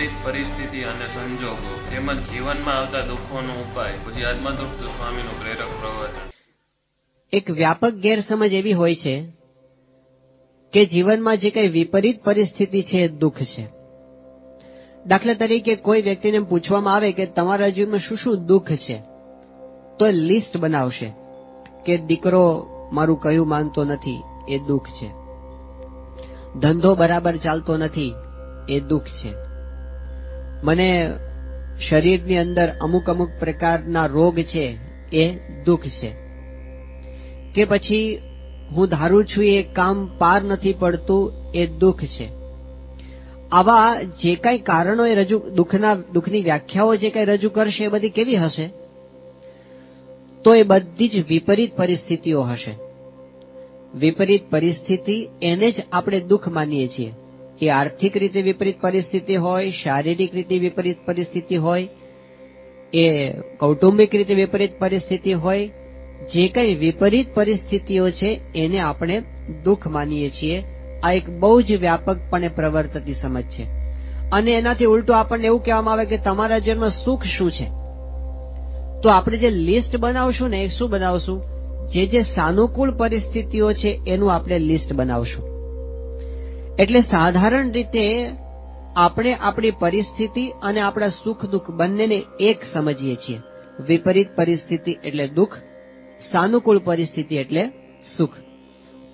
વિપરીત પરિસ્થિતિ અને સંજોગો તેમજ જીવનમાં આવતા દુઃખોનો ઉપાય પછી આત્મતૃપ્ત સ્વામીનું પ્રેરક પ્રવચન. એક વ્યાપક ગેરસમજ એવી હોય છે કે જીવનમાં જે કઈ વિપરીત પરિસ્થિતિ છે એ દુઃખ છે. દાખલા તરીકે કોઈ વ્યક્તિને પૂછવામાં આવે કે તમારા જીવનમાં શું શું દુઃખ છે, તો લિસ્ટ બનાવશે કે દીકરો મારું કયું માનતો નથી, એ દુઃખ છે. ધંધો બરાબર ચાલતો નથી, એ દુઃખ છે. મને શરીરની અંદર અમુક અમુક પ્રકારના રોગ છે, એ દુઃખ છે. કે પછી હું ધારું છું એ કામ પાર નથી પડતું, એ દુઃખ છે. આવા જે કઈ કારણો એ રજૂ દુઃખના, દુઃખની વ્યાખ્યાઓ જે કઈ રજૂ કરશે એ બધી કેવી હશે? તો એ બધી જ વિપરીત પરિસ્થિતિઓ હશે. વિપરીત પરિસ્થિતિ એને જ આપણે દુઃખ માનીએ છીએ. એ આર્થિક રીતે વિપરીત પરિસ્થિતિ હોય, શારીરિક રીતે વિપરીત પરિસ્થિતિ હોય, એ કૌટુંબિક રીતે વિપરીત પરિસ્થિતિ હોય, જે કઈ વિપરીત પરિસ્થિતિઓ છે એને આપણે દુઃખ માનીએ છીએ. આ એક બહુ જ વ્યાપકપણે પ્રવર્તતી સમજ છે. અને એનાથી ઉલટું આપણને એવું કહેવામાં આવે કે તમારા જીવનમાં સુખ શું છે? તો આપણે જે લિસ્ટ બનાવશું ને, એ શું બનાવશું? જે જે સાનુકૂળ પરિસ્થિતિઓ છે, એનું આપણે લિસ્ટ બનાવશું. એટલે સાધારણ રીતે આપણે આપણી પરિસ્થિતિ અને આપણા સુખ દુઃખ બંનેને એક સમજીએ છીએ. વિપરીત પરિસ્થિતિ એટલે દુઃખ, સાનુકૂળ પરિસ્થિતિ એટલે સુખ.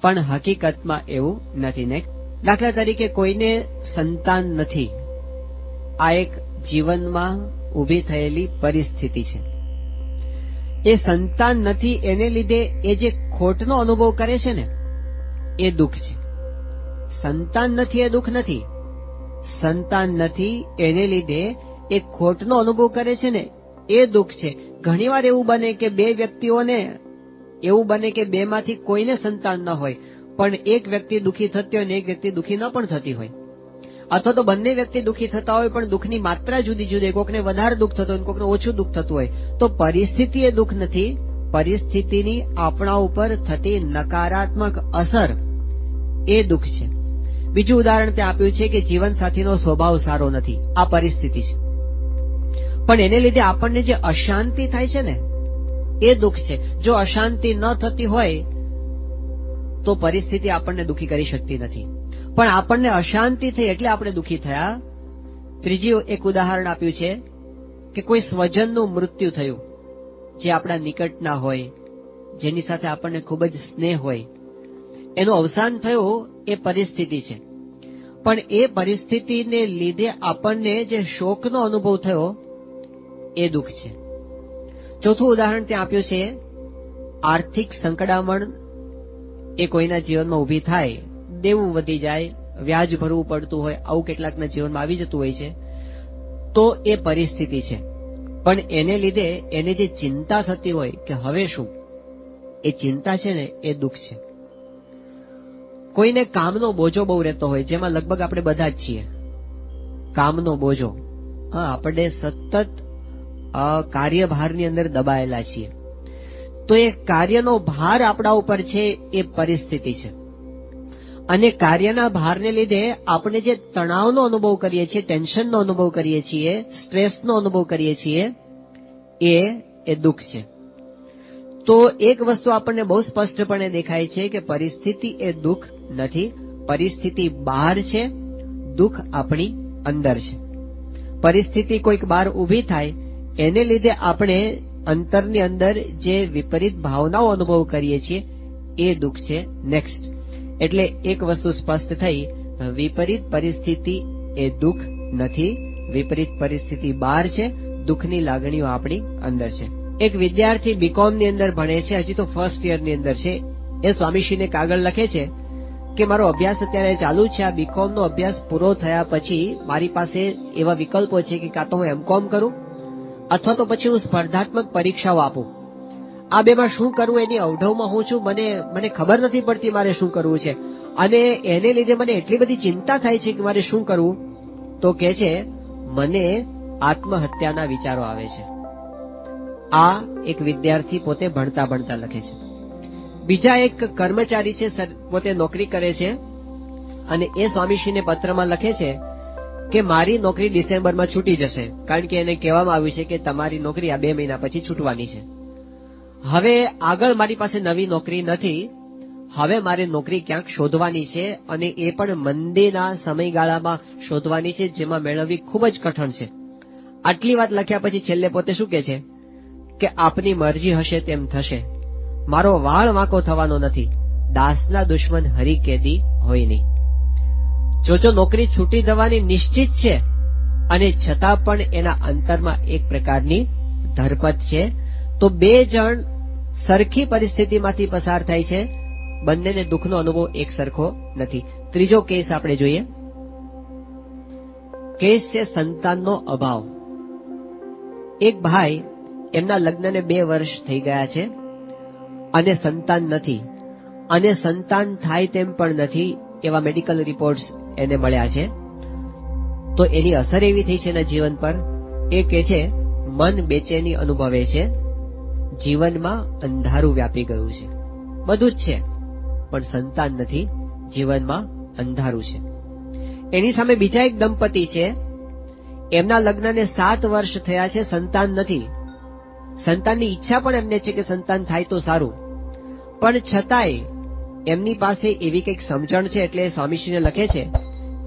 પણ હકીકતમાં એવું નથી ને દાખલા તરીકે કોઈને સંતાન નથી. આ એક જીવનમાં ઊભી થયેલી પરિસ્થિતિ છે. એ સંતાન નથી, એને લીધે એ જે ખોટનો અનુભવ કરે છે ને, એ દુઃખ છે. સંતાન નથી એ દુઃખ નથી. સંતાન નથી એને લીધે એ ખોટનો અનુભવ કરે છે ને, એ દુઃખ છે. ઘણીવાર એવું બને કે બે વ્યક્તિઓને, એવું બને કે બેમાંથી કોઈને સંતાન ન હોય, પણ એક વ્યક્તિ દુઃખી થતી હોય ને એક વ્યક્તિ દુઃખી ન પણ થતી હોય. અથવા તો બંને વ્યક્તિ દુઃખી થતા હોય પણ દુઃખની માત્રા જુદી જુદી કોકને વધારે દુઃખ થતું હોય કોકને ઓછું દુઃખ થતું હોય, તો પરિસ્થિતિ એ દુઃખ નથી. પરિસ્થિતિની આપણા ઉપર થતી નકારાત્મક અસર એ દુઃખ છે. બીજું ઉદાહરણ તે આપ્યું છે કે જીવન સાથીનો સ્વભાવ સારો નથી. આ પરિસ્થિતિ છે. પણ એને લીધે આપણને જે અશાંતિ થાય છે ને, એ દુઃખ છે. જો અશાંતિ ન થતી હોય, તો પરિસ્થિતિ આપણને દુઃખી કરી શકતી નથી. પણ આપણને અશાંતિ થઈ એટલે આપણે દુઃખી થયા. ત્રીજી એક ઉદાહરણ આપ્યું છે કે કોઈ સ્વજનનું મૃત્યુ થયું, જે આપણા નિકટના હોય, જેની સાથે આપણને ખૂબ જ સ્નેહ હોય એનું અવસાન થયું એ પરિસ્થિતિ છે. પણ એ પરિસ્થિતિને લીધે આપણને જે શોકનો અનુભવ થયો, એ દુઃખ છે. ચોથું ઉદાહરણ ત્યાં આપ્યું છે, આર્થિક સંકડામણ એ કોઈના જીવનમાં ઊભી થાય, દેવું વધી જાય, વ્યાજ ભરવું પડતું હોય, આવું કેટલાકના જીવનમાં આવી જતું હોય છે, તો એ પરિસ્થિતિ છે. પણ એને લીધે એને જે ચિંતા થતી હોય કે હવે શું, એ ચિંતા છે ને, એ દુઃખ છે. કોઈને કામનો બોજો બહુ રહેતો હોય, જેમાં લગભગ આપણે બધા જ છીએ. કામનો બોજો. હા, આપણે સતત કાર્યભારની અંદર દબાયેલા છીએ. તો એ કાર્યનો ભાર આપણા ઉપર છે, એ પરિસ્થિતિ છે. અને કાર્યના ભારને લીધે આપણે જે તણાવનો અનુભવ કરીએ છીએ, ટેન્શનનો અનુભવ કરીએ છીએ, સ્ટ્રેસનો અનુભવ કરીએ છીએ, એ એ દુઃખ છે. તો એક વસ્તુ આપણને બહુ સ્પષ્ટપણે દેખાય છે કે પરિસ્થિતિ એ દુઃખ નથી, પરિસ્થિતિ બહાર છે, દુઃખ આપણી અંદર છે. પરિસ્થિતિ કોઈક બહાર ઊભી થાય, એને લીધે આપણે અંતરની અંદર જે વિપરીત ભાવનાઓ અનુભવ કરીએ છીએ, એ દુઃખ છે. નેક્સ્ટ એટલે એક વસ્તુ સ્પષ્ટ થઈ, વિપરીત પરિસ્થિતિ એ દુઃખ નથી, વિપરીત પરિસ્થિતિ બહાર છે, દુઃખની લાગણીઓ આપણી અંદર છે. એક વિદ્યાર્થી બીકોમની અંદર ભણે છે, હજી તો ફર્સ્ટ યરની અંદર છે. એ સ્વામીશ્રીને કાગળ લખે છે કે, મારો અભ્યાસ અત્યારે ચાલુ છે. આ બીકોમ નો અભ્યાસ પૂરો થયા પછી મારી પાસે એવા વિકલ્પો છે કે કાં તો હું એમકોમ કરું અથવા તો પછી હું સ્પર્ધાત્મક પરીક્ષાઓ આપું. આ બેમાં શું કરવું એની અવઢવમાં હું છું. મને મને ખબર નથી પડતી મારે શું કરવું છે. અને એને લીધે મને એટલી બધી ચિંતા થાય છે કે મારે શું કરવું? તો કે છે, મને આત્મહત્યાના વિચારો આવે છે. આ એક વિદ્યાર્થી પોતે ભણતા ભણતા લખે છે. બીજા એક કર્મચારી છે પોતે નોકરી કરે છે અને એ સ્વામીશ્રીને પત્રમાં લખે છે કે મારી નોકરી ડિસેમ્બરમાં છૂટી જશે, કારણ કે એને કહેવામાં આવ્યું છે કે તમારી નોકરી આ બે મહિના પછી છૂટવાની છે. હવે આગળ મારી પાસે નવી નોકરી નથી, હવે મારે નોકરી ક્યાંક શોધવાની છે અને એ પણ મંદીના સમયગાળામાં શોધવાની છે, જેમાં મેળવવી ખૂબ જ કઠણ છે. આટલી વાત લખ્યા પછી છેલ્લે પોતે શું કે છે? કે આપની મરજી હશે તેમ થશે. મારો વાળ વાંકો થવાનો નથી. દાસના દુશ્મન હરી કેદી હોય નહીં. જો જો નોકરી છૂટી જવાની નિશ્ચિત છે અને છતાં પણ એના અંતરમાં એક પ્રકારની ધરપત છે. તો બે જણ સરખી પરિસ્થિતિમાંથી પસાર થાય છે. બંનેને દુઃખનો અનુભવ એક સરખો નથી. ત્રીજો કેસ આપણે જોઈએ. કેસ છે સંતાનનો અભાવ. એક ભાઈ એમના લગ્નને બે વર્ષ થઈ ગયા છે અને સંતાન નથી. અને સંતાન થાય તેમ પણ નથી એવા મેડિકલ રિપોર્ટ્સ એને મળ્યા છે. તો એની અસર એવી થઈ છે એના જીવન પર? એ કે છે, મન બેચેની અનુભવે છે. જીવનમાં અંધારું વ્યાપી ગયું છે. બધું જ છે, પણ સંતાન નથી, જીવનમાં અંધારું છે. એની સામે બીજા એક દંપતી છે. એમના લગ્નને સાત વર્ષ થયા છે, સંતાન નથી. સંતાનની ઈચ્છા પણ એમને છે કે સંતાન થાય તો સારું. પણ છતાંય એમની પાસે એવી કંઈક સમજણ છે એટલે સ્વામીશ્રીને લખે છે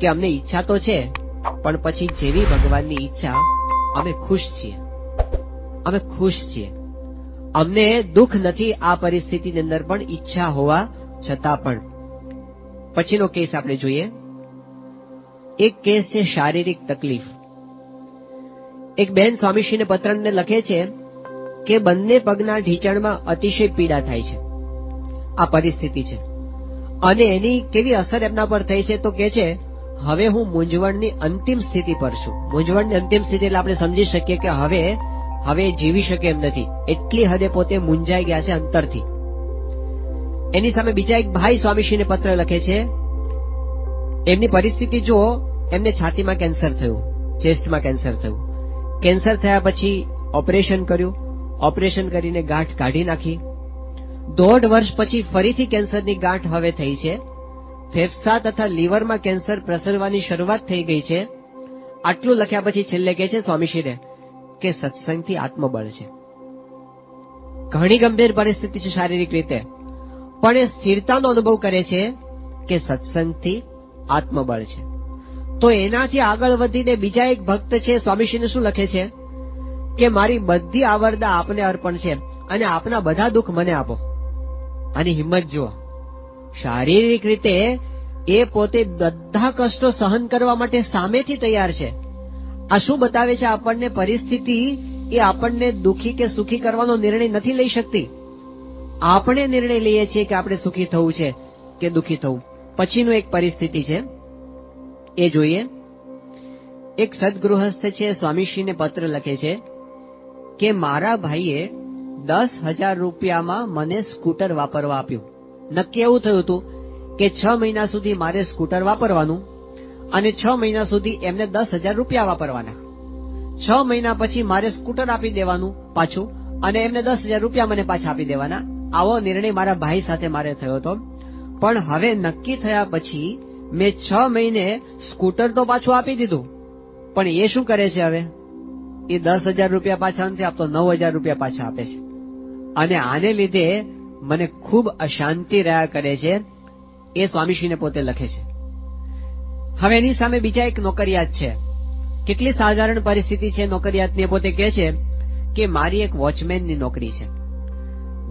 કે અમને ઈચ્છા તો છે, પણ પછી જેવી ભગવાનની ઈચ્છા, અમે ખુશ છીએ. અમે ખુશ છીએ. અમને દુઃખ નથી આ પરિસ્થિતિની અંદર પણ ઈચ્છા હોવા છતાં પણ. પછીનો કેસ આપણે જોઈએ. એક કેસ છે શારીરિક તકલીફ. એક બેન સ્વામીશ્રીને પત્રને લખે છે કે બંને પગના ઢીંચણમાં અતિશય પીડા થાય છે. આ પરિસ્થિતિ છે. અને એની કેવી અસર એમના પર થઈ છે તો કે છે, હવે હું મૂંઝવણની અંતિમ સ્થિતિ પર છું. મૂંઝવણની અંતિમ સ્થિતિ એટલે આપણે સમજી શકીએ કે હવે હવે જીવી શકે એમ નથી. એટલી હદે પોતે મૂંઝાઈ ગયા છે અંતરથી. એની સામે બીજા એક ભાઈ સ્વામીશ્રીને પત્ર લખે છે, એમની પરિસ્થિતિ જુઓ, એમને છાતીમાં કેન્સર થયું, ચેસ્ટમાં કેન્સર થયું. કેન્સર થયા પછી ઓપરેશન કર્યું ઓપરેશન કરીને ગાંઠ કાઢી નાખી. દોઢ વર્ષ પછી ફરીથી કેન્સરની ગાંઠ હવે થઈ છે. ફેફસા તથા લીવરમાં કેન્સર પ્રસરવાની શરૂઆત થઈ ગઈ છે. આટલું લખ્યા પછી છેલ્લે કહે છે, સ્વામીશ્રીને, કે સત્સંગથી આત્મબળ છે. ઘણી ગંભીર પરિસ્થિતિ છે શારીરિક રીતે. પણ એ સ્થિરતાનો અનુભવ કરે છે કે સત્સંગથી આત્મબળ છે. તો એનાથી આગળ વધીને બીજા એક ભક્ત છે, સ્વામીશ્રીને શું લખે છે? કે મારી બધી આવરદા આપને અર્પણ છે અને આપના બધા દુઃખ મને આપો. આની હિંમત જુઓ. શારીરિક રીતે એ પોતે બધા કષ્ટો સહન કરવા માટે સામેથી તૈયાર છે. આ શું બતાવે છે આપણને પરિસ્થિતિ એ આપણને દુખી કે સુખી કરવાનો નિર્ણય નથી લઈ શકતી. આપણે નિર્ણય લઈએ છીએ કે આપણે સુખી થવું છે કે દુખી થવું. પછીનું એક પરિસ્થિતિ છે. એ જોઈએ. એક સદગૃહસ્થ છે, સ્વામીશ્રીને પત્ર લખે છે. કે મારા ભાઈએ દસ હજાર રૂપિયામાં મને સ્કૂટર વાપરવા આપ્યું. નક્કી એવું થયું હતું કે છ મહિના સુધી મારે સ્કૂટર વાપરવાનું અને છ મહિના સુધી એમને દસ હજાર રૂપિયા વાપરવાના. છ મહિના પછી મારે સ્કૂટર આપી દેવાનું પાછું અને એમને દસ હજાર રૂપિયા મને પાછા આપી દેવાના. આવો નિર્ણય મારા ભાઈ સાથે મારે થયો હતો. પણ હવે નક્કી થયા પછી મેં છ મહિને સ્કૂટર તો પાછું આપી દીધું. પણ એ શું કરે છે હવે? એ દસ હજાર રૂપિયા પાછા નથી આપતો, નવ હજાર રૂપિયા પાછા આપે છે. અને આને લીધે મને ખૂબ અશાંતિ રહ્યા કરે છે, એ સ્વામીશ્રીને પોતે લખે છે. હવે એની સામે બીજા એક નોકરિયાત છે. કેટલી સાધારણ પરિસ્થિતિ છે નોકરિયાતની પોતે કહે છે કે મારી એક વોચમેનની નોકરી છે.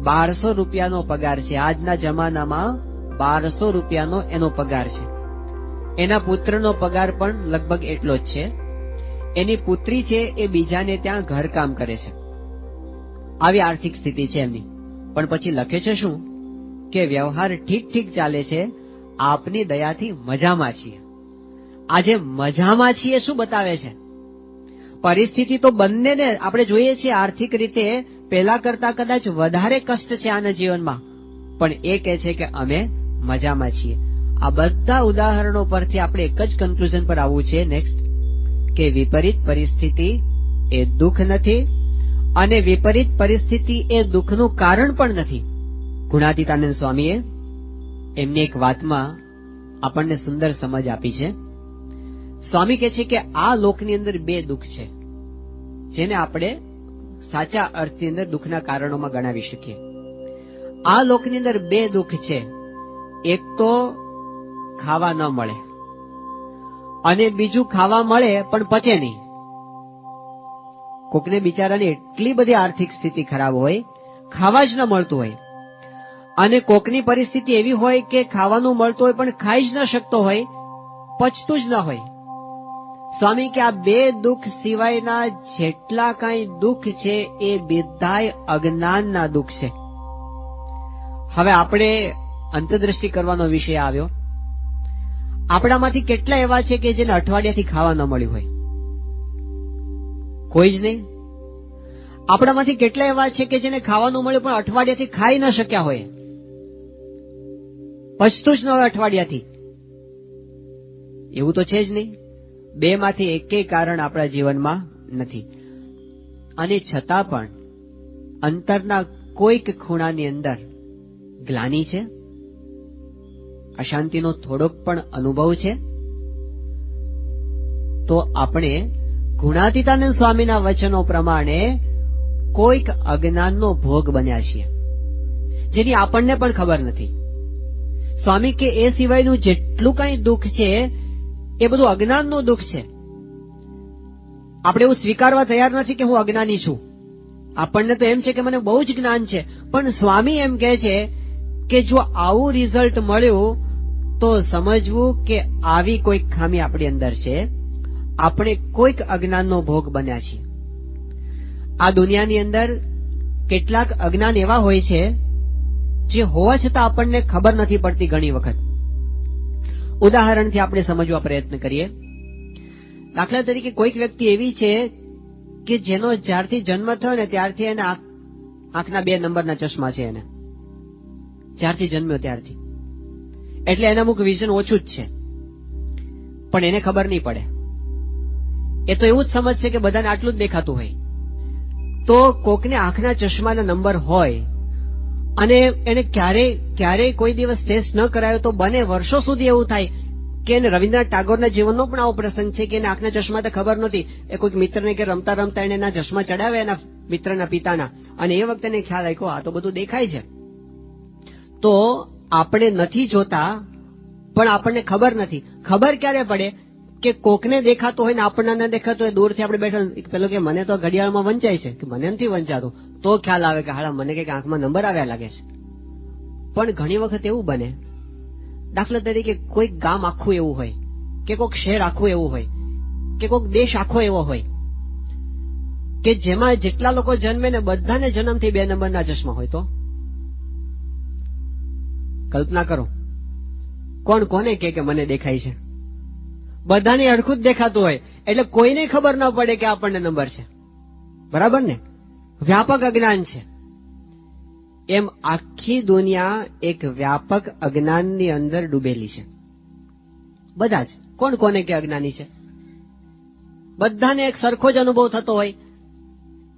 બારસો રૂપિયાનો પગાર છે. આજના જમાનામાં બારસો રૂપિયાનો એનો પગાર છે. એના પુત્રનો પગાર પણ લગભગ એટલો જ છે. એની પુત્રી છે એ બીજાને ત્યાં ઘરકામ કરે છે. આવી આર્થિક સ્થિતિ છે એમની. પણ પછી લખે છે શું? કે વ્યવહાર ઠીક ઠીક ચાલે છે, આપની દયાથી મજામાં છીએ. આજે મજામાં છીએ શું બતાવે છે? પરિસ્થિતિ તો બંનેને આપણે જોઈએ છીએ આર્થિક રીતે પહેલા કરતા કદાચ વધારે કષ્ટ છે આના જીવનમાં. પણ એ કહે છે કે અમે મજામાં છીએ. આ બધા ઉદાહરણો પરથી આપણે એક જ કન્ક્લુઝન પર આવવું છે. નેક્સ્ટ કે વિપરીત પરિસ્થિતિ એ દુઃખ નથી અને વિપરીત પરિસ્થિતિ એ દુઃખનું કારણ પણ નથી. ગુણાતીતાનંદ સ્વામીએ એમની એક વાતમાં આપણને સુંદર સમજ આપી છે. સ્વામી કહે છે કે આ લોકની અંદર બે દુઃખ છે, જેને આપણે સાચા અર્થની અંદર દુઃખના કારણોમાં ગણાવી શકીએ. આ લોકની અંદર બે દુઃખ છે. એક તો ખાવા ન મળે. અને બીજું ખાવા મળે પણ પચે નહીં. કોકને બિચારાની એટલી બધી આર્થિક સ્થિતિ ખરાબ હોય, ખાવા જ ન મળતું હોય. અને કોકની પરિસ્થિતિ એવી હોય કે ખાવાનું મળતું હોય પણ ખાઈ જ ન શકતો હોય, પચતું જ ન હોય. સ્વામી કે આ બે દુઃખ સિવાયના જેટલા કાંઈ દુઃખ છે એ બધાય અજ્ઞાનના દુઃખ છે. હવે આપણે અંતદ્રષ્ટિ કરવાનો વિષય આવ્યો. આપણામાંથી કેટલા એવા છે કે જેને અઠવાડિયાથી ખાવા ન મળ્યું હોય? કોઈ જ નહીં. આપણામાંથી કેટલા એવા છે કે જેને ખાવાનું મળ્યું પણ અઠવાડિયાથી ખાઈ ન શક્યા હોય? પચતું જ ન હોય અઠવાડિયાથી. એવું તો છે જ નહીં. બે માંથી એકેય કારણ આપણા જીવનમાં નથી. અને છતાં પણ અંતરના કોઈક ખૂણાની અંદર ગ્લાની છે? અશાંતિનો થોડોક પણ અનુભવ છે? તો આપણે ગુણાતીતાનંદ સ્વામીના વચનો પ્રમાણે કોઈક અજ્ઞાનનો ભોગ બન્યા છીએ, જેની આપણને પણ ખબર નથી. સ્વામી કે એ સિવાયનું જેટલું કઈ દુઃખ છે, એ બધું અજ્ઞાનનું દુઃખ છે. આપણે એવું સ્વીકારવા તૈયાર નથી કે હું અજ્ઞાની છું. આપણને તો એમ છે કે મને બહુ જ જ્ઞાન છે. પણ સ્વામી એમ કહે છે કે જો આવું રિઝલ્ટ મળ્યું તો સમજવું કે આવી કોઈક ખામી આપણી અંદર છે. આપણે કોઈક અજ્ઞાનનો ભોગ બન્યા છીએ. આ દુનિયાની અંદર કેટલાક અજ્ઞાન એવા હોય છે જે હોવા છતાં આપણને ખબર નથી પડતી ઘણી વખત. ઉદાહરણથી આપણે સમજવા પ્રયત્ન કરીએ. દાખલા તરીકે કોઈક વ્યક્તિ એવી છે કે જેનો જ્યારથી જન્મ થયો ને ત્યારથી એને આંખના બે નંબરના ચશ્મા છે એને. જ્યારથી જન્મ્યો ત્યારથી. એટલે એના અમુક વિઝન ઓછું જ છે. પણ એને ખબર નહીં પડે. એ તો એવું જ સમજશે કે બધાને આટલું જ દેખાતું હોય. તો કોકને આંખના ચશ્માના નંબર હોય અને એને ક્યારેય ક્યારેય કોઈ દિવસ ટેસ્ટ ન કરાયો તો બને વર્ષો સુધી એવું થાય કે એને રવિન્દ્રનાથ ટાગોરના જીવનનો પણ આવો પ્રસંગ છે કે એને આંખના ચશ્મા તો ખબર નહોતી. એ કોઈક મિત્રને કે રમતા રમતા એને એના ચશ્મા ચડાવ્યા એના મિત્રના પિતાના. અને એ વખતે એને ખ્યાલ આવ્યો આ તો બધું દેખાય છે. તો આપણે નથી જોતા, પણ આપણને ખબર નથી. ખબર ક્યારે પડે કે કોકને દેખાતું હોય ને આપણને ન દેખાતો હોય, દૂરથી આપણે બેઠા પેલો કે મને તો ઘડિયાળમાં વંચાય છે, કે મને નથી વંચાતો? તો ખ્યાલ આવે કે હાડા મને કંઈક આંખમાં નંબર આવ્યા લાગે છે. પણ ઘણી વખત એવું બને, દાખલા તરીકે કોઈક ગામ આખું એવું હોય, કે કોઈક શહેર આખું એવું હોય, કે કોઈક દેશ આખો એવો હોય, કે જેમાં જેટલા લોકો જન્મે ને બધાને જન્મથી બે નંબરના ચશ્મા હોય તો? કલ્પના કરો. કોણ કોને કે કે મને દેખાય છે? બધાને અડખું જ દેખાતું હોય, એટલે કોઈને ખબર ન પડે કે આપણને નંબર છે. બરાબર ને? વ્યાપક અજ્ઞાન છે. એમ આખી દુનિયા એક વ્યાપક અજ્ઞાનની અંદર ડૂબેલી છે. બધા જ. કોણ કોને કે અજ્ઞાની છે? બધાને એક સરખો જ અનુભવ થતો હોય.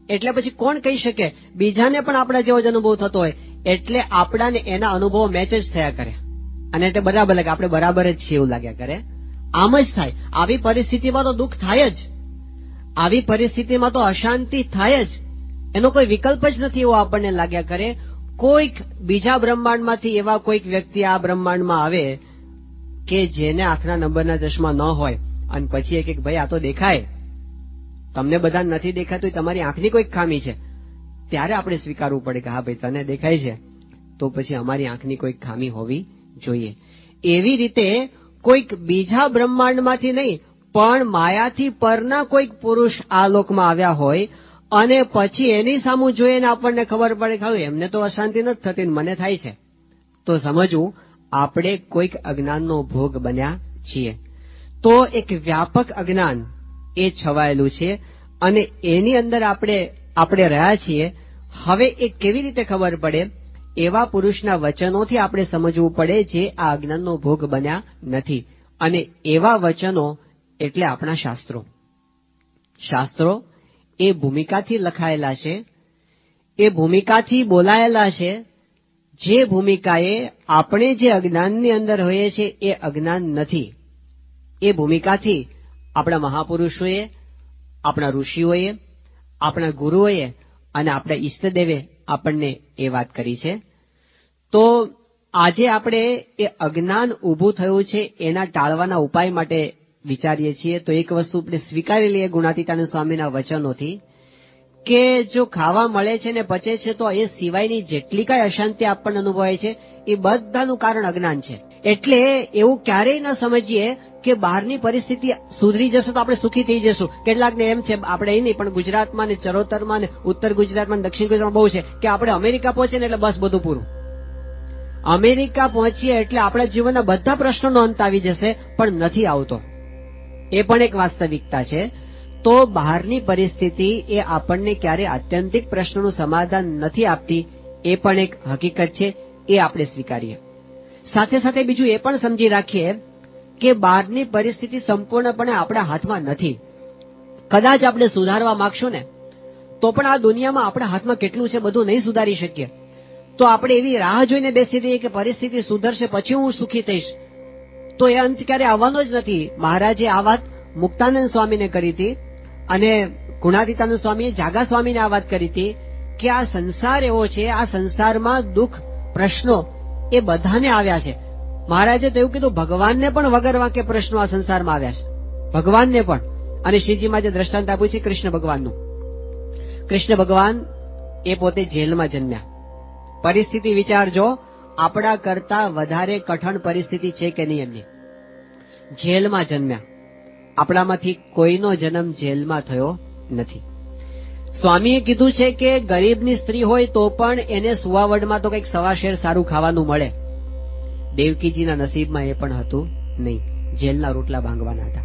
એટલે પછી કોણ કહી શકે? બીજાને પણ આપણા જેવો જ અનુભવ થતો હોય. એટલે આપણાને એના અનુભવો મેચ જ થયા કરે. અને એટલે બરાબર લાગે, આપણે બરાબર જ છીએ એવું લાગ્યા કરે. આમ જ થાય. આવી પરિસ્થિતિમાં તો દુઃખ થાય જ. આવી પરિસ્થિતિમાં તો અશાંતિ થાય જ. એનો કોઈ વિકલ્પ જ નથી એવો આપણને લાગ્યા કરે. કોઈક બીજા બ્રહ્માંડમાંથી એવા કોઈક વ્યક્તિ આ બ્રહ્માંડમાં આવે કે જેને આંખના નંબરના ચશ્મા ન હોય. અને પછી એક એક, ભાઈ, આ તો દેખાય. તમને બધા નથી દેખાતું, તમારી આંખની કોઈક ખામી છે. ત્યારે આપણે સ્વીકારવું પડે કે હા, ભાઈ, તને દેખાય છે. તો પછી અમારી આંખની કોઈક ખામી હોવી જોઈએ. એવી રીતે કોઈક બીજા બ્રહ્માંડમાંથી નહીં, પણ માયાથી પરના કોઈક પુરુષ આ લોકમાં આવ્યા હોય અને પછી એની સામું જોઈને આપણને ખબર પડે કે એમને તો અશાંતિ નથી થતી મને થાય છે. તો સમજવું, આપણે કોઈક અજ્ઞાનનો ભોગ બન્યા છીએ. તો એક વ્યાપક અજ્ઞાન એ છવાયેલું છે અને એની અંદર આપણે આપણે રહ્યા છીએ. હવે એ કેવી રીતે ખબર પડે? એવા પુરુષના વચનોથી આપણે સમજવું પડે જે આ અજ્ઞાનનો ભોગ બન્યા નથી. અને એવા વચનો એટલે આપણા શાસ્ત્રો. શાસ્ત્રો એ ભૂમિકાથી લખાયેલા છે. એ ભૂમિકાથી બોલાયેલા છે. જે ભૂમિકાએ આપણે જે અજ્ઞાનની અંદર હોઈએ છીએ એ અજ્ઞાન નથી. એ ભૂમિકાથી આપણા મહાપુરુષોએ, આપણા ઋષિઓએ આપણા ગુરુઓએ અને આપણા ઈષ્ટદેવે આપણને એ વાત કરી છે. તો આજે આપણે એ અજ્ઞાન ઊભું થયું છે એના ટાળવાના ઉપાય માટે વિચારીએ છીએ. તો એક વસ્તુ આપણે સ્વીકારી લઈએ ગુણાતીતાનંદ સ્વામીના વચનોથી કે જો ખાવા મળે છે ને પચે છે તો એ સિવાયની જેટલી કાંઈ અશાંતિ આપણને અનુભવાય છે, એ બધાનું કારણ અજ્ઞાન છે. એટલે એવું ક્યારેય ન સમજીએ કે બહારની પરિસ્થિતિ સુધરી જશે તો આપણે સુખી થઈ જશું. કેટલાકને એમ છે, આપણે નહીં, પણ ગુજરાતમાં ને ચરોતરમાં ને ઉત્તર ગુજરાતમાં દક્ષિણ ગુજરાતમાં બહુ છે, કે આપણે અમેરિકા પહોંચે ને એટલે બસ બધું પૂરું. અમેરિકા પહોંચીએ એટલે આપણા જીવનના બધા પ્રશ્નોનો અંત આવી જશે, પણ નથી આવતો. એ પણ એક વાસ્તવિકતા છે. તો બહારની પરિસ્થિતિ એ આપણને ક્યારે આત્યંતિક પ્રશ્નોનું સમાધાન નથી આપતી, એ પણ એક હકીકત છે, એ આપણે સ્વીકારીએ. સાથે સાથે બીજું એ પણ સમજી રાખીએ કે બહારની પરિસ્થિતિ સંપૂર્ણપણે આપણા હાથમાં નથી. કદાચ આપણે સુધારવા માંગશો ને, તો પણ આ દુનિયામાં આપણા હાથમાં કેટલું છે બધું નહીં સુધારી શકીએ. તો આપણે એવી રાહ જોઈને બેસી દઈએ કે પરિસ્થિતિ સુધરશે પછી હું સુખી થઈશ. તો એ અંત ક્યારે આવવાનો જ નથી. મહારાજે આ વાત મુક્તાનંદ સ્વામીને કરી હતી અને ગુણાતીતાનંદ સ્વામીએ જાગા સ્વામીને આ વાત કરી હતી કે આ સંસાર એવો છે, આ સંસારમાં દુઃખ, પ્રશ્નો એ બધાને આવ્યા છે. મહારાજે તો એવું કીધું, ભગવાનને પણ વગર વાંકે પ્રશ્નો આ સંસારમાં આવ્યા છે. ભગવાનને પણ. અને શ્રીજીમાં જે દ્રષ્ટાંત આપ્યું છે કૃષ્ણ ભગવાનનું. કૃષ્ણ ભગવાન એ પોતે જેલમાં જન્મ્યા. પરિસ્થિતિ વિચારજો, આપણા કરતા વધારે કઠણ પરિસ્થિતિ છે કે નહીં એમની? જેલમાં જન્મ્યા. આપણામાંથી કોઈનો જન્મ જેલમાં થયો નથી. સ્વામીએ કીધું છે કે ગરીબની સ્ત્રી હોય તો પણ એને સુવાવડમાં તો કંઈક સવા શેર સારું ખાવાનું મળે. દેવકીજીના નસીબમાં એ પણ હતું નહીં. જેલના રોટલા ભાંગવાના હતા.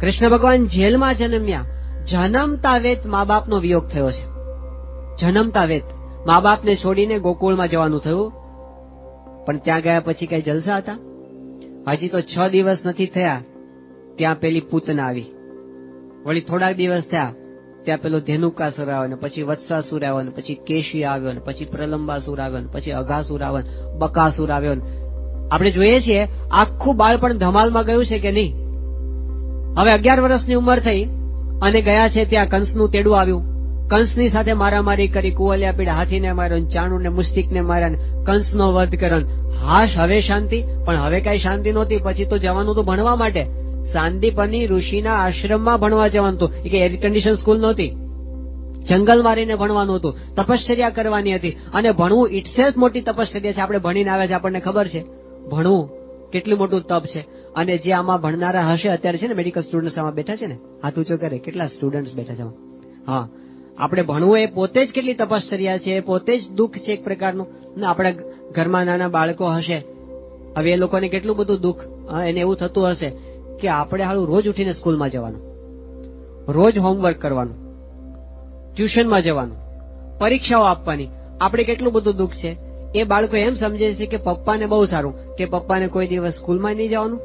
કૃષ્ણ ભગવાન જેલમાં જન્મ્યા. જન્મતા વેત મા બાપનો વિયોગ થયો છે. જન્મતા વેત મા બાપને છોડીને ગોકુળમાં જવાનું થયું. પણ ત્યાં ગયા પછી કઈ જલસા હતા? હજી તો છ દિવસ નથી થયા. ત્યાં પેલી પૂતના આવી. વળી થોડાક દિવસ થયા. ત્યાં પેલો ધેનુકાસુર આવ્યો ને પછી વત્સાસુર આવ્યો ને પછી કેશી આવ્યો ને પછી પ્રલંબાસુર આવ્યો ને પછી અઘાસુર આવ્યો ને બકાસુર આવ્યો ને. આપણે જોઈએ છીએ, આખું બાળપણ ધમાલમાં ગયું છે કે નહીં? હવે અગિયાર વર્ષની ઉંમર થઈ અને ગયા છે ત્યાં કંસનું તેડું આવ્યું. કંસની સાથે મારામારી કરી, કુવલિયા પીડા હાથીને માર્યો ચાણું ને મુસ્તિકને માર્યા કંસ કંસનો વધ કર્યો હાશ, હવે શાંતિ, પણ હવે કઈ શાંતિ નહોતી, પછી તો જવાનું તો ભણવા માટે. સાંદીપની ઋષિના આશ્રમમાં ભણવા જવાનું હતું. કે એર કન્ડિશન સ્કૂલ નહોતી. જંગલ મારીને ભણવાનું હતું. તપશ્ચર્યા કરવાની હતી. અને ભણવું ઇટસેલ્ફ મોટી તપશ્ચર્યા છે. આપણે ભણીને આવ્યા છે. આપણને ખબર છે. ભણવું કેટલું મોટું તપ છે. અને જે આમાં ભણનારા હશે અત્યારે છે ને મેડિકલ સ્ટુડન્ટ્સ આમાં બેઠા છે ને. હાથ ઊંચો કરે. કેટલા સ્ટુડન્ટ્સ બેઠા છે હા. આપણે ભણવું એ પોતે જ કેટલી તપશ્ચર્યા છે. પોતે જ દુઃખ છે એક પ્રકારનું. આપણા ઘરમાં નાના બાળકો હશે. હવે એ લોકોને કેટલું બધું દુઃખ એને એવું થતું હશે. કે આપણે હાલ રોજ ઉઠીને સ્કૂલમાં જવાનું. રોજ હોમવર્ક કરવાનું. ટ્યુશનમાં જવાનું. પરીક્ષાઓ આપવાની. આપણે કેટલું બધું દુઃખ છે. એ બાળકો એમ સમજે છે કે પપ્પાને બહુ સારું. કે પપ્પાને કોઈ દિવસ સ્કૂલમાં નહીં જવાનું,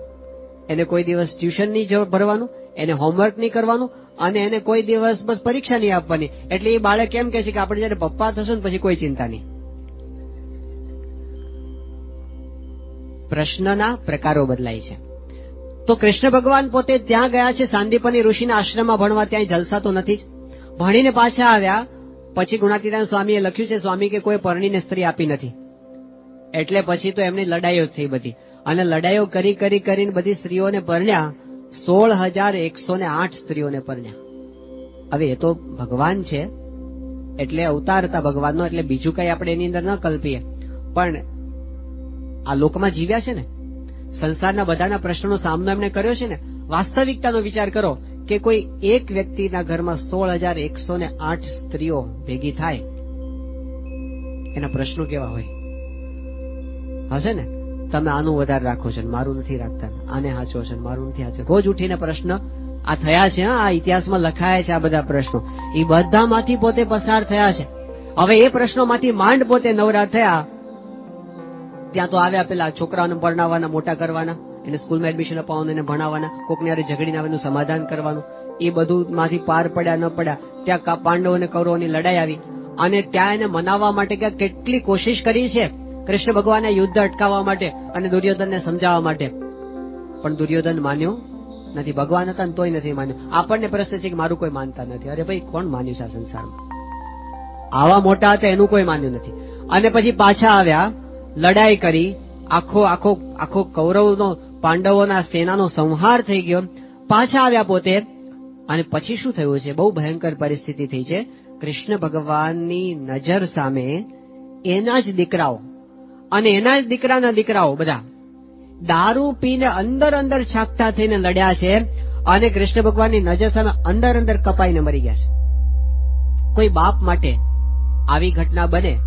એને કોઈ દિવસ ટ્યુશન નહીં ભરવાનું, એને હોમવર્ક નહીં કરવાનું, અને એને કોઈ દિવસ બસ પરીક્ષા નહીં આપવાની. એટલે એ બાળક એમ કહે છે કે આપણે જયારે પપ્પા થશું ને પછી કોઈ ચિંતા નહીં. પ્રશ્નના પ્રકારો બદલાય છે. તો કૃષ્ણ ભગવાન પોતે ત્યાં ગયા છે, સાંદીપની ઋષિના આશ્રમમાં ભણવા ત્યાં જલસા નથી ભણીને પાછા આવ્યા, પછી ગુણાતીતાન સ્વામીએ લખ્યું છે, સ્વામી, કે કોઈ પરણીને સ્ત્રી આપી નથી. એટલે પછી તો એમની લડાઈઓ થઈ બધી. અને લડાઈઓ કરી કરી, કરીને બધી સ્ત્રીઓને પરણ્યા સોળ હજાર એકસો ને આઠ સ્ત્રીઓને પરણ્યા. હવે એ તો ભગવાન છે, એટલે અવતાર હતા ભગવાનનો, એટલે બીજું કઈ આપણે એની અંદર ન કલ્પીએ. પણ આ લોકમાં જીવ્યા છે ને? સંસારના બધાના પ્રશ્નોનો સામનો એમણે કર્યો છે ને, વાસ્તવિકતાનો વિચાર કરો કે કોઈ એક વ્યક્તિના ઘરમાં સોળ હજાર એકસો ને આઠ સ્ત્રીઓ ભેગી થાય. એના પ્રશ્નો કેવા હોય? હશે ને? તમે આનું વધારે રાખો છો મારું નથી રાખતા. આને હાચો છે મારું નથી હાચો રોજ ઉઠીને પ્રશ્ન, આ થયા છે આ ઇતિહાસમાં લખાયા છે આ બધા પ્રશ્નો. એ બધામાંથી પોતે પસાર થયા છે. હવે એ પ્રશ્નોમાંથી માંડ પોતે નવરા થયા ત્યાં તો આવ્યા પેલા છોકરાઓને પરણાવવાના મોટા કરવાના, એને સ્કૂલમાં એડમિશન અપાવવાનું, એને ભણાવવાના, કોકને યારે ઝઘડીને આવેનું સમાધાન કરવાનું. એ બધું માંથી પાર પડ્યા, ન પડ્યા, ત્યાં પાંડવો અને કૌરવોની લડાઈ આવી. અને ત્યાં એને મનાવવા માટે કે કેટલી કોશિશ કરી છે? કૃષ્ણ ભગવાને યુદ્ધ અટકાવવા માટે અને દુર્યોધનને સમજાવવા માટે. પણ દુર્યોધન માન્યો નથી, ભગવાન હતા તોય નથી માન્યું. આપણને પ્રશ્ન છે કે મારું કોઈ માનતા નથી. અરે ભાઈ, કોણ માન્યું છે આ સંસારમાં? આવા મોટા હતા, એનું કોઈ માન્યું નથી. અને પછી પાછા આવ્યા લડાઈ કરી, આખો આખો આખો કૌરવનો, પાંડવોના સેનાનો સંહાર થઈ ગયો. પાછા આવ્યા પોતે, અને પછી શું થયું છે? બહુ ભયંકર પરિસ્થિતિ થઈ છે. કૃષ્ણ ભગવાનની નજર સામે એના જ દીકરાઓ, અને એના જ દીકરાના દીકરાઓ બધા દારૂ પીને અંદર અંદર છાકતા થઈને લડ્યા છે, અને કૃષ્ણ ભગવાનની નજર સામે અંદર અંદર કપાઈને મરી ગયા છે. કોઈ બાપ માટે આવી ઘટના બને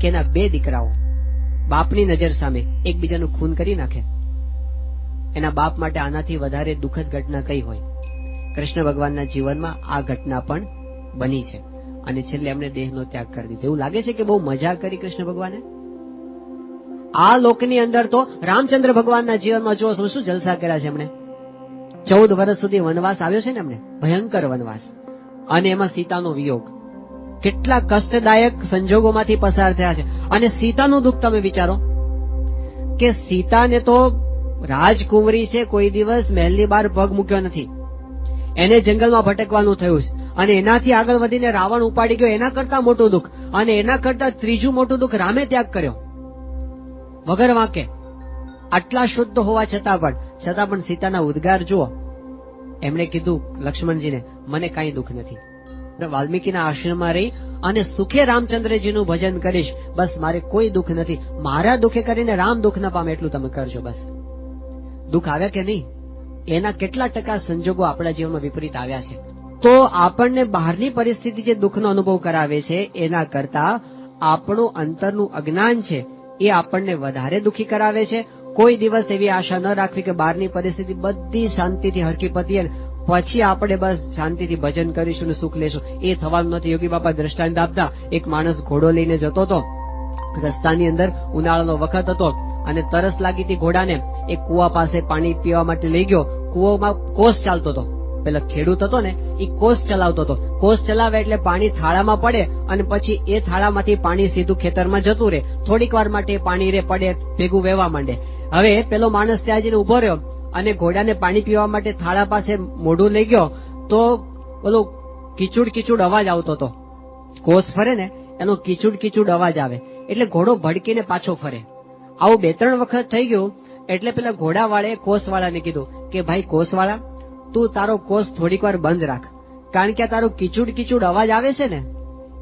કે એના બે દીકરાઓ? બાપની નજર સામે એકબીજાનું ખૂન કરી નાખે. એના બાપ માટે આનાથી વધારે દુઃખદ ઘટના કઈ હોય? કૃષ્ણ ભગવાનના જીવનમાં આ ઘટના પણ બની છે અને છેલ્લે એમણે દેહનો ત્યાગ કરી દીધો. એવું લાગે છે કે બહુ મજા કરી કૃષ્ણ ભગવાને? આ લોકની અંદર તો રામચંદ્ર ભગવાનના જીવનમાં જો શું જલસા કર્યા છે એમણે? ચૌદ વર્ષ સુધી વનવાસ આવ્યો છે ને એમને ભયંકર વનવાસ. અને એમાં સીતાનો વિયોગ. કેટલા કષ્ટદાયક સંજોગોમાંથી પસાર થયા છે. અને સીતાનું દુઃખ તમે વિચારો. કે સીતાને તો રાજકુંવરી છે, કોઈ દિવસ મહેલની બહાર પગ મૂક્યો નથી. એને જંગલમાં ભટકવાનું થયું છે. અને એનાથી આગળ વધીને રાવણ ઉપાડી ગયો, એના કરતા મોટું દુઃખ. અને એના કરતા ત્રીજું મોટું દુઃખ રામે ત્યાગ કર્યો. વગર વાંકે. આટલા શુદ્ધ હોવા છતાં પણ છતાં પણ સીતાના ઉદ્ગાર જુઓ. એમણે કીધું, લક્ષ્મણજીને, મને કાંઈ દુઃખ નથી. વાલ્મીકીના આશ્રમમાં રહી અને સુખે રામચંદ્રજીનું ભજન કરીશ. બસ મારે કોઈ દુઃખ નથી. મારા દુઃખે કરીને રામ દુઃખ ન પામે એટલું તમે કરજો બસ. દુઃખ આવ્યા કે નહીં? એના કેટલા ટકા સંજોગો આપણા જીવનમાં વિપરીત આવ્યા છે. તો આપણને બહારની પરિસ્થિતિ જે દુઃખનો અનુભવ કરાવે છે, એના કરતા આપણું અંતરનું અજ્ઞાન છે, એ આપણને વધારે દુઃખી કરાવે છે. કોઈ દિવસ એવી આશા ન રાખવી કે બહારની પરિસ્થિતિ બધી શાંતિથી હરકી પતીએ ને પછી આપણે બસ શાંતિથી ભજન કરીશું ને સુખ લેશું. એ થવાનું નથી. યોગી બાપા દ્રષ્ટાંત આપતા એક માણસ ઘોડો લઈને જતો હતો. રસ્તાની અંદર ઉનાળાનો વખત હતો અને તરસ લાગી હતી ઘોડાને. એ કુવા પાસે પાણી પીવા માટે લઈ ગયો. કુવામાં કોસ ચાલતો હતો. પેલા ખેડૂત હતો ને એ કોસ ચલાવતો હતો. કોસ ચલાવે એટલે પાણી થાળામાં પડે અને પછી એ થાળામાંથી પાણી સીધું ખેતરમાં જતું રહે. થોડીક વાર માટે પાણી રે પડે, ભેગું વહેવા માંડે. હવે પેલો માણસ ત્યાં જઈને ઊભો રહ્યો. અને ઘોડાને પાણી પીવા માટે થાળા પાસે મોઢું લઈ ગયો, તો પેલો કીચુડ કીચુડ અવાજ આવતો હતો. કોસ ફરે ને, એનો કીચુડ કીચુડ અવાજ આવે. એટલે ઘોડો ભડકીને પાછો ફરે. આવું બે ત્રણ વખત થઈ ગયું, એટલે પેલા ઘોડાવાળાએ કોસવાળાને કીધું કે, ભાઈ, કોસવાળા, તું તારો કોસ થોડીક વાર બંધ રાખ. કારણ કે આ તારો કીચુડ કીચુડ અવાજ આવે છે ને,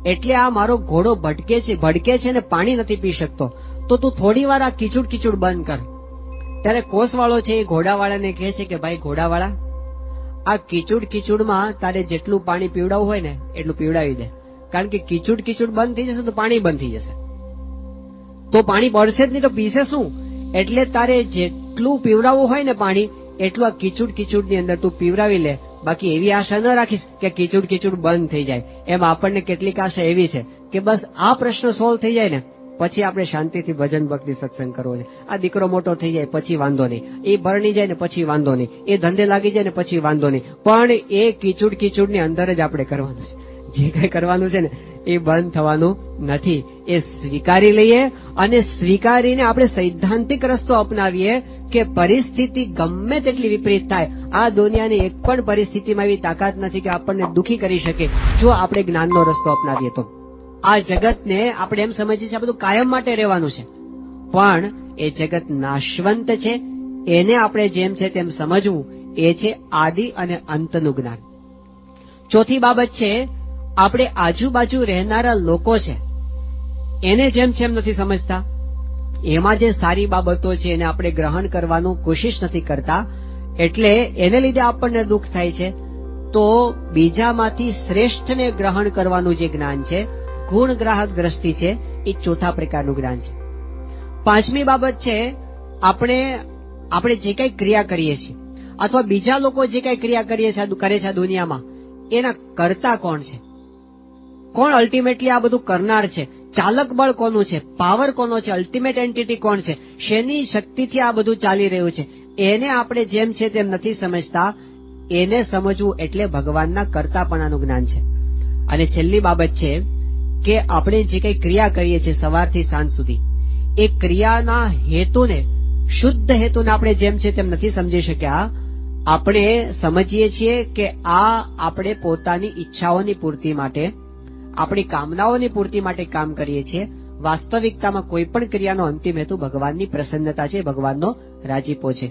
એટલે આ મારો ઘોડો ભટકે છે, ભડકે છે ને પાણી નથી પી શકતો. તો તું થોડી વાર આ કીચુડ કીચુડ બંધ કર. ત્યારે કોસવાળો છે એ ઘોડાવાળાને કહે છે કે, ભાઈ, ઘોડાવાળા, આ કીચુડ કીચુડમાં તારે જેટલું પાણી પીવડાવવું હોય ને, એટલું પીવડાવી દે. કારણ કે કીચુડ કીચુડ બંધ થઈ જશે તો પાણી બંધ થઈ જશે. તો પાણી પડશે જ નહીં તો પીશે શું? એટલે તારે જેટલું પીવડાવવું હોય ને પાણી, એટલું આ કીચુડ કીચુડની અંદર તું પીવડાવી લે. બાકી એવી આશા ન રાખીશ કે કીચુડ કીચુડ બંધ થઈ જાય. એમ આપણને કેટલીક આશા એવી છે કે બસ આ પ્રશ્ન સોલ્વ થઈ જાય ને પછી આપણે શાંતિથી ભજન ભક્તિ સત્સંગ કરવો છે. આ દીકરો મોટો થઈ જાય પછી વાંધો નહીં. એ ભરણી જાય ને પછી વાંધો નહીં. એ ધંધે લાગી જાય ને પછી વાંધો નહીં. પણ એ કીચુડ કીચુડની અંદર જ આપણે કરવાનું છે. જે કઈ કરવાનું છે ને, એ બંધ થવાનું નથી. એ સ્વીકારી લઈએ અને સ્વીકારીને આપણે સૈદ્ધાંતિક રસ્તો અપનાવીએ કે પરિસ્થિતિ ગમે તેટલી વિપરીત થાય. આ દુનિયાની એક પણ પરિસ્થિતિમાં એવી તાકાત નથી કે આપણને દુખી કરી શકે. જો આપણે જ્ઞાનનો રસ્તો અપનાવીએ તો. આ જગતને આપણે એમ સમજીએ છીએ આ બધું કાયમ માટે રહેવાનું છે. પણ એ જગત નાશવંત છે. એને આપણે જેમ છે તેમ સમજવું એ છે આદિ અને અંતનું જ્ઞાન. ચોથી બાબત છે, આપણે આજુબાજુ રહેનારા લોકો છે. એને જેમ છે એમ નથી સમજતા. એમાં જે સારી બાબતો છે એને આપણે ગ્રહણ કરવાનું કોશિશ નથી કરતા. એટલે એને લીધે આપણને દુઃખ થાય છે. તો બીજામાંથી શ્રેષ્ઠને ગ્રહણ કરવાનું જે જ્ઞાન છે ગુણ ગ્રાહક દ્રષ્ટિ છે એ ચોથા પ્રકારનું જ્ઞાન છે. પાંચમી બાબત છે, આપણે આપણે જે કઈ ક્રિયા કરીએ છીએ, અથવા બીજા લોકો જે કઈ ક્રિયા કરીએ છીએ કરે છે દુનિયામાં, એના કરતા કોણ છે? કોણ અલ્ટિમેટલી આ બધું કરનાર છે? ચાલક બળ કોનું છે? પાવર કોનો છે? અલ્ટિમેટ એન્ટિટી કોણ છે? શેની શક્તિથી આ બધું ચાલી રહ્યું છે? એને આપણે જેમ છે તેમ નથી સમજતા, એને સમજવું એટલે ભગવાનના કરતાપણાનું જ્ઞાન છે. અને છેલ્લી બાબત છે કે આપણે જે કઈ ક્રિયા કરીએ છીએ સવારથી સાંજ સુધી, એ ક્રિયાના હેતુને, શુદ્ધ હેતુને આપણે જેમ છે તેમ નથી સમજી શક્યા. આપણે સમજીએ છીએ કે આ આપણે પોતાની ઈચ્છાઓની પૂર્તિ માટે, આપણી કામનાઓની પૂર્તિ માટે કામ કરીએ છીએ. વાસ્તવિકતામાં કોઈ પણ ક્રિયાનો અંતિમ હેતુ ભગવાનની પ્રસન્નતા છે, ભગવાનનો રાજીપો છે.